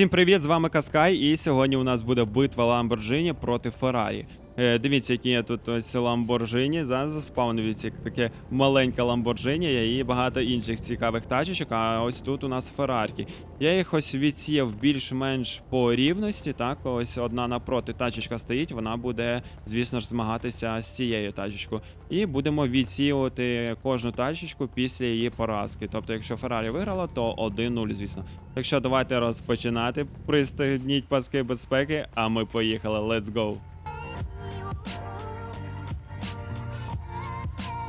Всім привіт, з вами Каскай, і сьогодні у нас буде битва Ламборджині проти Феррарі. Е, дивіться, які є тут ось Ламборджині. Зараз заспавн, дивіться, як таке маленьке Ламборджині є і багато інших цікавих тачечок. А ось тут у нас Феррарки. Я їх ось відсіяв більш-менш по рівності. Так, ось одна напроти тачечка стоїть, вона буде, звісно ж, змагатися з цією тачечкою. І будемо відсіювати кожну тачечку після її поразки. Тобто, якщо Феррарі виграла, то 1-0, звісно. Так що давайте розпочинати. Пристегніть паски безпеки, а ми поїхали. Let's go!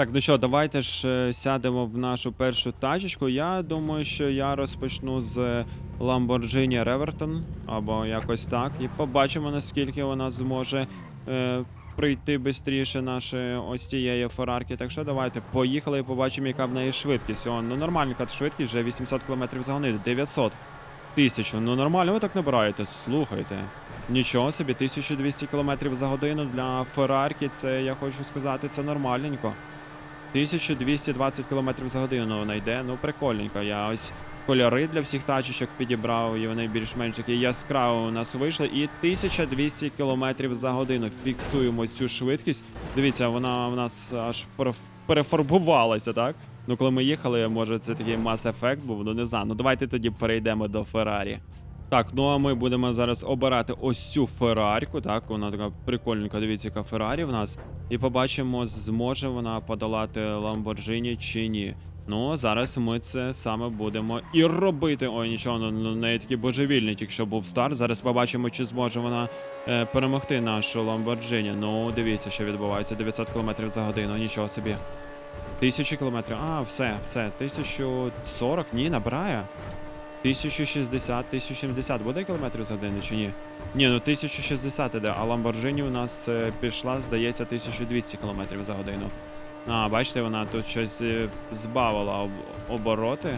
Так, ну що, давайте ж е, сядемо в нашу першу тачечку. Я думаю, що я розпочну з Lamborghini Reverton, або якось так. І побачимо, наскільки вона зможе е, прийти швидше нашої ось тієї ферарки. Так що давайте поїхали і побачимо, яка в неї швидкість. О, ну нормальненька швидкість, вже 800 км за годину, 900 тисяч. Ну нормально ви так набираєте, слухайте. Нічого собі, 1200 км за годину для Феррарки, це я хочу сказати, це нормальненько. 1220 км за годину вона йде, ну прикольненько. Я ось кольори для всіх тачечок підібрав, і вони більш-менш такі яскраві у нас вийшли. І 1200 км за годину. Фіксуємо цю швидкість. Дивіться, вона в нас аж перефарбувалася, так? Ну, коли ми їхали, може це такий мас-ефект був, ну не знаю. Ну давайте тоді перейдемо до Феррарі. Так, ну а ми будемо зараз обирати ось цю Феррарку. Так, вона така прикольненька. Дивіться, яка Феррарі в нас. І побачимо, зможе вона подолати Ламборджині чи ні. Ну, зараз ми це саме будемо і робити. Ой, нічого, ну ну, неї такий божевільний, тільки що був старт. Зараз побачимо, чи зможе вона е, перемогти нашу Ламборджині. Ну, дивіться, що відбувається. 900 км за годину, нічого собі. Тисячі кілометрів. А, все, все. 1040, ні, набирає. 1060, 1070 буде кілометрів за годину чи ні? Ні, ну 1060 іде, а Lamborghini у нас е, пішла, здається, 1200 кілометрів за годину. А, бачите, вона тут щось е, збавила об- обороти.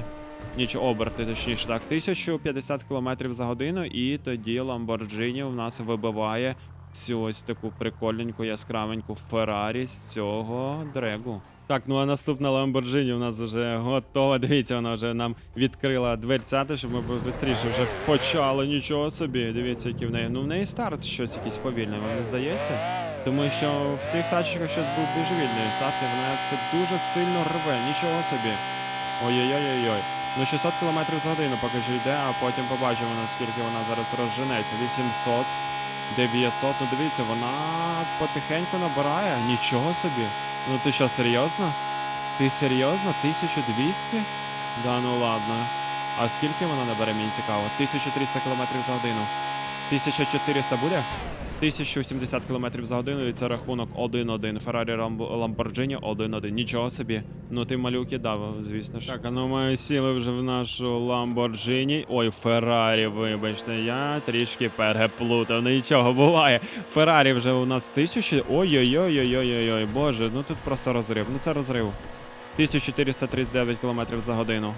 Нічого, оберти, точніше так, 1050 кілометрів за годину, і тоді Lamborghini у нас вибиває цю ось таку прикольненьку яскравеньку Феррарі з цього дрегу. Так, ну а наступна Lamborghini у нас вже готова. Дивіться, вона вже нам відкрила дверцята, щоб ми швидше вже почали. Нічого собі. Дивіться, які в неї. Ну в неї старт щось якийсь повільний, вам не здається. Тому що в тих тачках щось був божевільний старт, і вона це дуже сильно рве. Нічого собі. Ой-ой-ой-ой. Ну 600 км за годину поки що йде, а потім побачимо, наскільки вона зараз розженеться. 800, 900. Ну дивіться, вона потихеньку набирає. Нічого собі. Ну ти що, серйозно? Ти серйозно? 1200? Да ну ладно. А скільки вона набере, мені цікаво? 1300 км за годину. 1400 буде? 1070 км за годину, і це рахунок 1-1. Феррарі Lamborghini 1-1. Нічого собі. Ну ти малюки дав, звісно ж. Так, а ну ми сіли вже в нашу Lamborghini. Ой, Феррарі, вибачте, я трішки переплутав. Нічого буває. Феррарі вже у нас 1000. Ой-ой-ой-ой-ой-ой, боже, ну тут просто розрив. Ну це розрив. 1439 км за годину.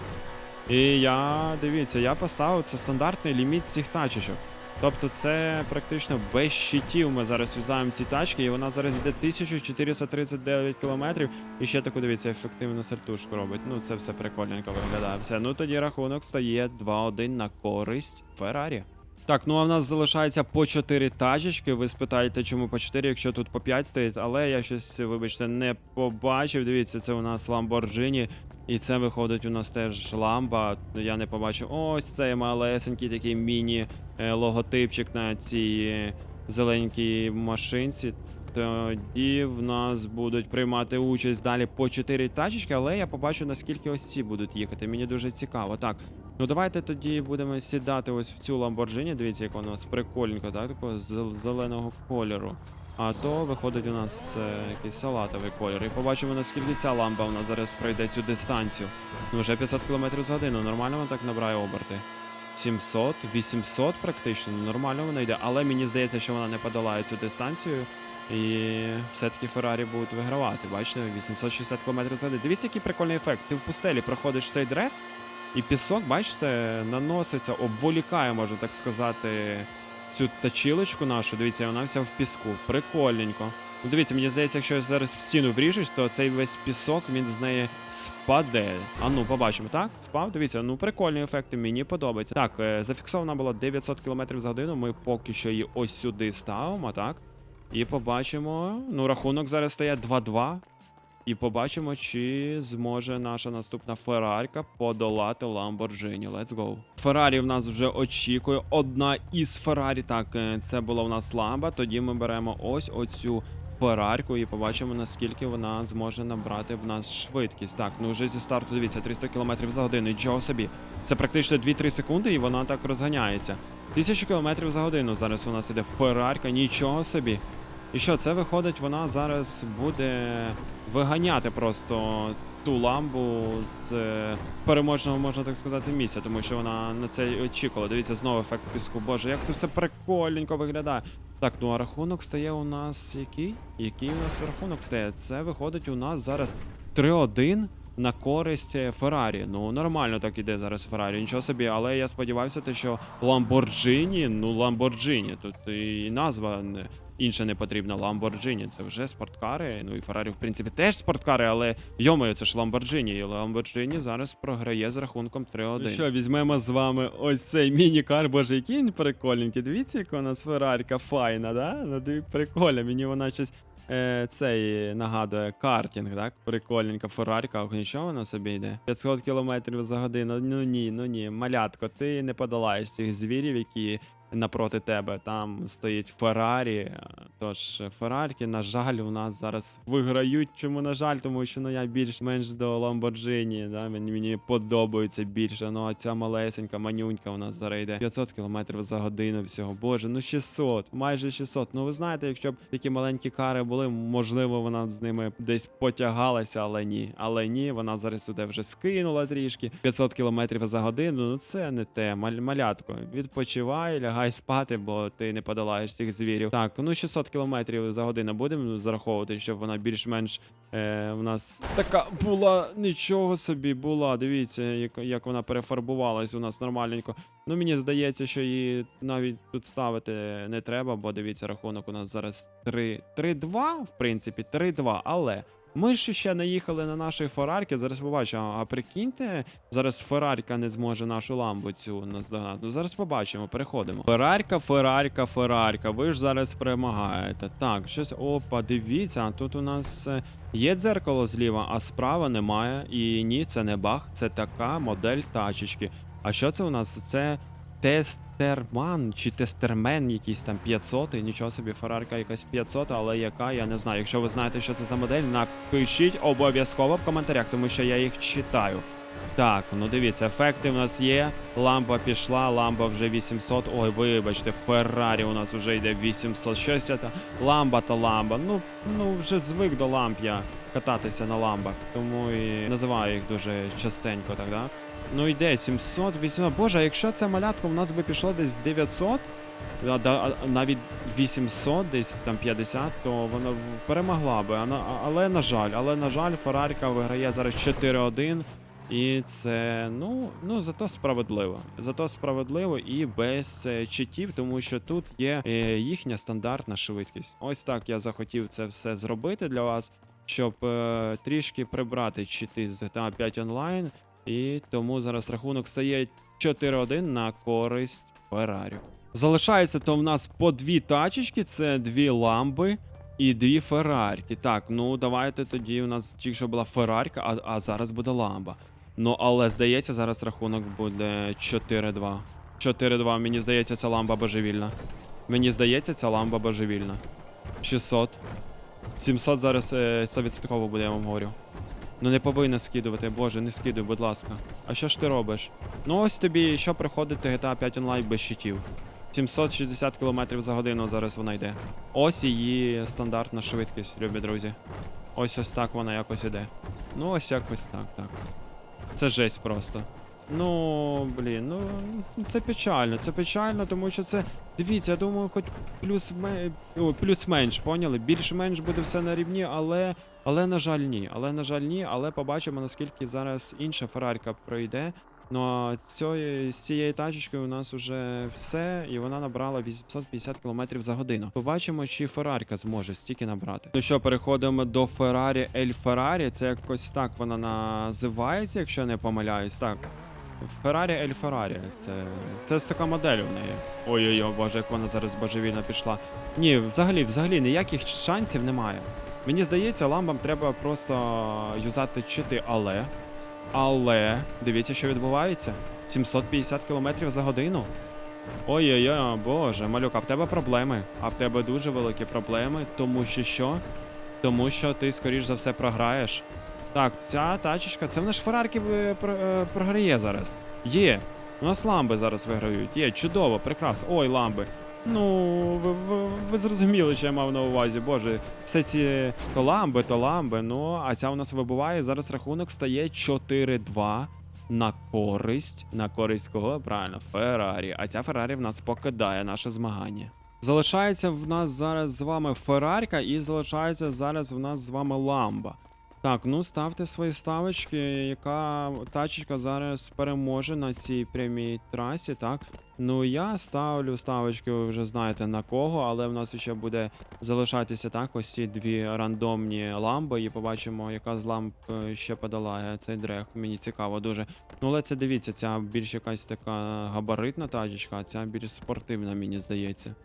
І я, дивіться, я поставив це стандартний ліміт цих тачечок. Тобто це практично без щитів ми зараз юзаємо ці тачки, і вона зараз йде 1439 кілометрів. І ще таку, дивіться, ефективну сальтушку робить. Ну, це все прикольненько виглядає. Все, ну тоді рахунок стає 2-1 на користь Феррарі. Так, ну а в нас залишається по 4 тачечки. Ви спитаєте, чому по 4, якщо тут по 5 стоїть, але я щось, вибачте, не побачив. Дивіться, це у нас Lamborghini. І це виходить у нас теж ламба. Я не побачив. Ось цей малесенький такий міні логотипчик на цій е, зеленькій машинці. Тоді в нас будуть приймати участь далі по 4 тачечки, але я побачу, наскільки ось ці будуть їхати. Мені дуже цікаво. Так, ну давайте тоді будемо сідати ось в цю Lamborghini. Дивіться, як вона з прикольненько, так, такого зел- зеленого кольору. А то виходить у нас е, якийсь салатовий кольор. І побачимо, наскільки ця лампа у нас зараз пройде цю дистанцію. Ну, вже 500 км за годину. Нормально вона так набирає оберти. 700, 800 практично. ну, Нормально вона йде. Але мені здається, що вона не подолає цю дистанцію. І все-таки Феррарі будуть вигравати. Бачите, 860 км за годину. Дивіться, який прикольний ефект. Ти в пустелі проходиш цей дрет, і пісок, бачите, наноситься, обволікає, можна так сказати, цю тачілочку нашу. Дивіться, вона вся в піску. Прикольненько. Ну дивіться, мені здається, якщо я зараз в стіну вріжусь, то цей весь пісок він з неї спаде. А ну, побачимо, так? Спав? Дивіться, ну прикольні ефекти, мені подобається. Так, е, зафіксовано було 900 км за годину. Ми поки що її ось сюди ставимо, так? І побачимо. Ну, рахунок зараз стає 2-2. І побачимо, чи зможе наша наступна Феррарка подолати Lamborghini. Let's go. Феррарі в нас вже очікує. Одна із Феррарі. Так, е, це була в нас ламба. Тоді ми беремо ось оцю Феррарку і побачимо, наскільки вона зможе набрати в нас швидкість. Так, ну вже зі старту дивіться, 300 км за годину. Нічого собі. Це практично 2-3 секунди, і вона так розганяється. 1000 км за годину зараз у нас іде Феррарка, нічого собі. І що, це виходить, вона зараз буде виганяти просто ту ламбу з е, переможного, можна так сказати, місця, тому що вона на це очікувала. Дивіться, знову ефект піску. Боже, як це все прикольненько виглядає. Так, ну а рахунок стає у нас який? Який у нас рахунок стає? Це виходить у нас зараз 3-1 на користь е, Феррарі. Ну, нормально так іде зараз Феррарі, нічого собі, але я сподівався, те, що Ламборджині, ну Ламборджині, тут і назва інша не потрібна. Ламборджині, це вже спорткари. Ну і Феррарі, в принципі, теж спорткари, але йомою, це ж Ламборджині. І Ламборджині зараз програє з рахунком 3-1. Ну що, візьмемо з вами ось цей міні-кар. Боже, який він прикольненький. Дивіться, яка у нас Ферраріка файна, да? Ну, прикольно, мені вона щось. Е, цей нагадує картинг, так? Прикольненька Феррарка, ох, нічого вона собі йде. 500 км за годину. Ну ні, ну ні, малятко, ти не подолаєш цих звірів, які напроти тебе. Там стоїть Феррарі. Тож Феррарки, на жаль, у нас зараз виграють. Чому на жаль? Тому що ну я більш-менш до Ламборджині. Да? Мені, мені подобається більше. Ну а ця малесенька манюнька у нас зараз йде 500 км за годину всього. Боже, ну 600, майже 600. Ну ви знаєте, якщо б такі маленькі кари були, можливо, вона з ними десь потягалася, але ні. Але ні, вона зараз сюди вже скинула трішки. 500 км за годину. Ну це не те. Малятко. Відпочивай, лягай спати, бо ти не подолаєш цих звірів. Так, ну 600 км за годину будемо зараховувати, щоб вона більш-менш е, в нас така була. Нічого собі була. Дивіться, як, як вона перефарбувалась у нас нормальненько. Ну мені здається, що її навіть тут ставити не треба, бо дивіться, рахунок у нас зараз 3 3-2, в принципі, 3-2, але. Ми ж ще не їхали на нашій Феррарки, зараз побачимо. А прикиньте, зараз Феррарка не зможе нашу ламбу цю наздогнати. Ну зараз побачимо, переходимо. Феррарка, Феррарка, Феррарка. Ви ж зараз перемагаєте. Так, щось. Опа, дивіться, тут у нас е, є дзеркало зліва, а справа немає. І ні, це не баг, це така модель тачечки. А що це у нас? Це тестерман чи тестермен якийсь там 500, нічого собі, Феррарка якась 500, але яка, я не знаю. Якщо ви знаєте, що це за модель, напишіть обов'язково в коментарях, тому що я їх читаю. Так, ну дивіться, ефекти у нас є. Ламба пішла, ламба вже 800. Ой, вибачте, Феррарі у нас вже йде 800. Щось. Ламба та ламба. Ну, ну вже звик до ламп я кататися на ламбах, тому і називаю їх дуже частенько, так, да? Ну йде 700, 800. Боже, а якщо це малятко в нас би пішло десь 900, а, а, навіть 800, десь там 50, то вона перемогла би. Але на жаль, але на жаль, Ферраріка виграє зараз 4-1. І це, ну, ну зато справедливо. Зато справедливо і без е, читів, тому що тут є е, їхня стандартна швидкість. Ось так я захотів це все зробити для вас, щоб е, трішки прибрати чити з GTA 5 онлайн. І тому зараз рахунок стає 4-1 на користь Феррарі. Залишається то в нас по дві тачечки, це дві ламби і дві Феррарки. Так, ну давайте тоді у нас тільки була Феррарка, а, а зараз буде ламба. Ну, але здається, зараз рахунок буде 4-2. 4-2, мені здається, ця ламба божевільна. Мені здається, ця ламба божевільна. 600. 700 зараз е, 100% буде, я вам говорю. Ну не повинна скидувати, боже, не скидуй, будь ласка. А що ж ти робиш? Ну ось тобі що приходити GTA 5 онлайн без щитів. 760 км за годину зараз вона йде. Ось її стандартна швидкість, любі друзі. Ось ось так вона якось іде. Ну ось якось так, так. Це жесть просто. Ну, блін, ну це печально, це печально, тому що це. Дивіться, я думаю, хоч плюс плюс-менш, поняли? Більш-менш буде все на рівні, але. Але на жаль, ні. Але на жаль, ні. Але побачимо, наскільки зараз інша Феррарка пройде. Ну а цією, з цією тачечкою у нас уже все, і вона набрала 850 км за годину. Побачимо, чи Феррарка зможе стільки набрати. Ну що, переходимо до Феррарі Ель Феррарі. Це якось так вона називається, якщо не помиляюсь. Так. Феррарі Ель Феррарі. Це, це така модель у неї. Ой-ой-ой, боже, як вона зараз божевільно пішла. Ні, взагалі, взагалі ніяких шансів немає. Мені здається, ламбам треба просто юзати чити, але. Але дивіться, що відбувається. 750 км за годину. Ой-ой-ой, боже, малюк, а в тебе проблеми. А в тебе дуже великі проблеми, тому що що? Тому що ти, скоріш за все, програєш. Так, ця тачечка, це в нас Феррарки е, е, програє зараз. Є. У нас ламби зараз виграють. Є, чудово, прекрасно. Ой, ламби. Ну, ви, ви, ви зрозуміли, що я мав на увазі. Боже, все ці то ламби, то ламби. Ну, а ця у нас вибуває. Зараз рахунок стає 4-2 на користь. На користь кого? Правильно, Феррарі. А ця Феррарі в нас покидає наше змагання. Залишається в нас зараз з вами Феррарка, і залишається зараз в нас з вами ламба. Так, ну ставте свої ставочки, яка тачечка зараз переможе на цій прямій трасі, так? Ну я ставлю ставочки, ви вже знаєте на кого, але в нас ще буде залишатися так ось ці дві рандомні ламби, і побачимо, яка з ламп е, ще подолає цей дрех. Мені цікаво дуже. Ну, але це дивіться, ця більш якась така габаритна тачечка, а ця більш спортивна, мені здається.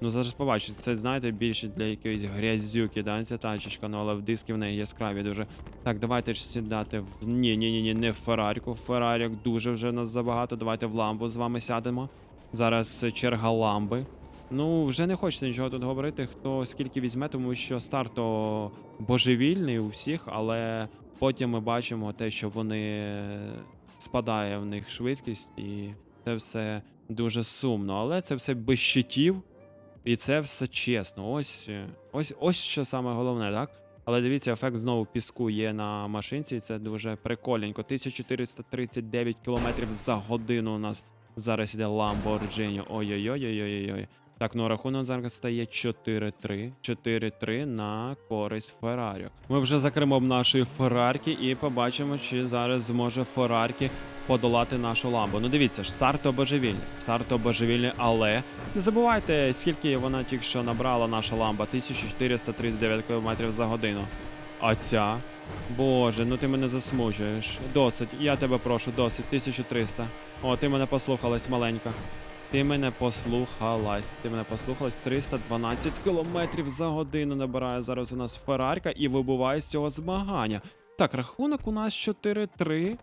Ну, зараз побачите, це знаєте більше для якоїсь грязюки, да, ця тачечка, ну але в диски в неї яскраві дуже. Так, давайте ж сідати в. Ні, ні, ні, ні, не в Ферраріку. Феррарік дуже вже нас забагато. Давайте в ламбу з вами сядемо. Зараз черга ламби. Ну, вже не хочеться нічого тут говорити, хто скільки візьме, тому що старт божевільний у всіх, але потім ми бачимо те, що вони спадає в них швидкість, і це все дуже сумно. Але це все без щитів, і це все чесно. Ось, е, ось, ось що саме головне, так? Але дивіться, ефект знову піску є на машинці, і це дуже прикольненько. 1439 км за годину у нас зараз іде Lamborghini. Ой-ой-ой-ой-ой-ой. Так, ну рахунок зараз стає 4-3. 4-3 на користь Феррарі. Ми вже за кермом нашої Феррарки і побачимо, чи зараз зможе Феррарки подолати нашу ламбу. Ну дивіться ж, старт божевільний. Старт божевільний, але не забувайте, скільки вона тільки що набрала наша ламба. 1439 км за годину. А ця. Боже, ну ти мене засмучуєш. Досить, я тебе прошу, досить, 1300. О, ти мене послухалась, маленька. Ти мене послухалась. Ти мене послухалась. 312 кілометрів за годину набирає зараз у нас Феррарка і вибуває з цього змагання. Так, рахунок у нас 4-3.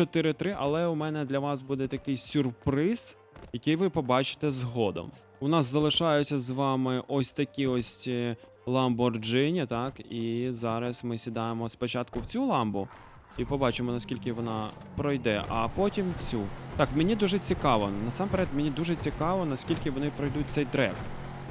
4-3, але у мене для вас буде такий сюрприз, який ви побачите згодом. У нас залишаються з вами ось такі ось е, Lamborghini, так, і зараз ми сідаємо спочатку в цю ламбу і побачимо, наскільки вона пройде, а потім цю. Так, мені дуже цікаво. Насамперед, мені дуже цікаво, наскільки вони пройдуть цей трек.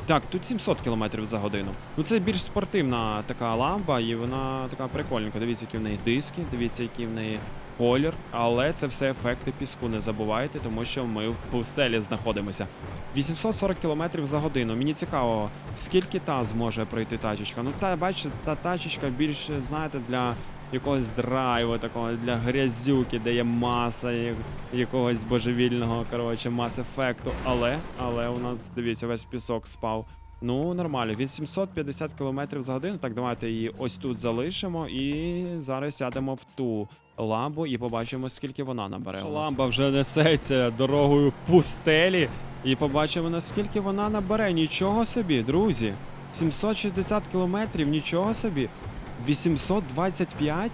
Так, тут 700 км за годину. Ну це більш спортивна така ламба, і вона така прикольненька. Дивіться, які в неї диски, дивіться, який в неї колір. Але це все ефекти піску, не забувайте, тому що ми в пустелі знаходимося. 840 км за годину. Мені цікаво, скільки та зможе пройти тачечка. Ну та бачите, та тачечка більше, знаєте, для якогось драйву, такого для грязюки, де є маса якогось божевільного, коротше, мас-ефекту. Але, але у нас, дивіться, весь пісок спав. Ну, нормально, 850 км за годину. Так, давайте її ось тут залишимо і зараз сядемо в ту ламбу і побачимо, скільки вона набере. Ламба вже несеться дорогою пустелі. І побачимо, наскільки вона набере. Нічого собі, друзі. 760 кілометрів, нічого собі. 825?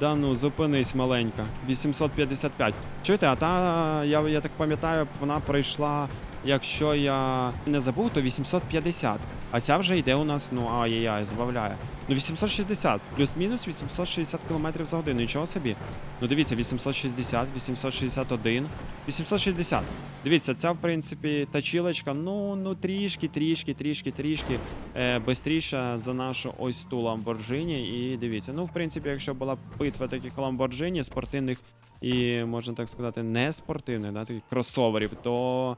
Да ну, зупинись, маленька. 855. Чуєте, а та, я, я так пам'ятаю, вона пройшла, якщо я не забув, то 850. А ця вже йде у нас, ну ай-яй-яй, збавляє. Ну 860, плюс-мінус 860 км за годину, нічого собі. Ну дивіться, 860, 861, 860. Дивіться, ця, в принципі, тачілочка, ну, ну трішки, трішки, трішки, трішки е, бистріша за нашу ось ту Lamborghini. І дивіться, ну, в принципі, якщо була б битва таких Lamborghini спортивних, і можна так сказати, не спортивних, да, таких кросоверів, то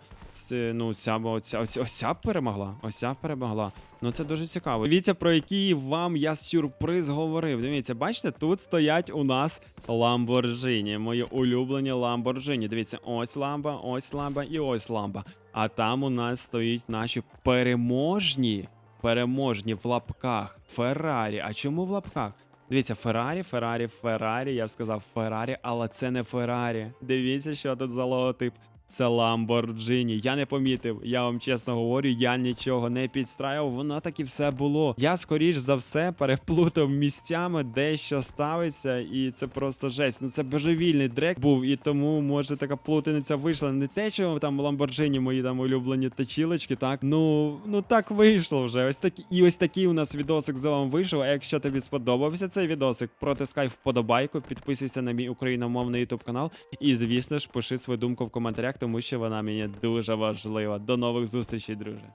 ну, ця, оця, оця, оця перемогла. Оця перемогла. Ну це дуже цікаво. Дивіться, про який вам я сюрприз говорив. Дивіться, бачите, тут стоять у нас Ламборджині. Мої улюблені Ламборджині. Дивіться, ось ламба, ось ламба і ось ламба. А там у нас стоїть наші переможні, переможні в лапках Феррарі. А чому в лапках? Дивіться, Феррарі, Феррарі, Феррарі. Я сказав Феррарі, але це не Феррарі. Дивіться, що тут за логотип. Це Ламборджині. Я не помітив. Я вам чесно говорю, я нічого не підстраював. Воно так і все було. Я скоріш за все переплутав місцями, де що ставиться, і це просто жесть. Ну це божевільний дрек був, і тому може така плутаниця вийшла. Не те, що там Ламборджині мої там улюблені точілочки, так ну ну так вийшло вже. Ось такі і ось такий у нас відосик за вами вийшов. А якщо тобі сподобався цей відосик, протискай вподобайку, підписуйся на мій україномовний ютуб канал. І звісно ж, пиши свою думку в коментарях, тому що вона мені дуже важлива. До нових зустрічей, друже.